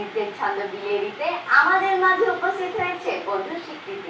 গীতের ছন্দ বিলিয়ে দিতে আমাদের মাঝে উপস্থিত হয়েছে বন্ধু স্বীকৃতি।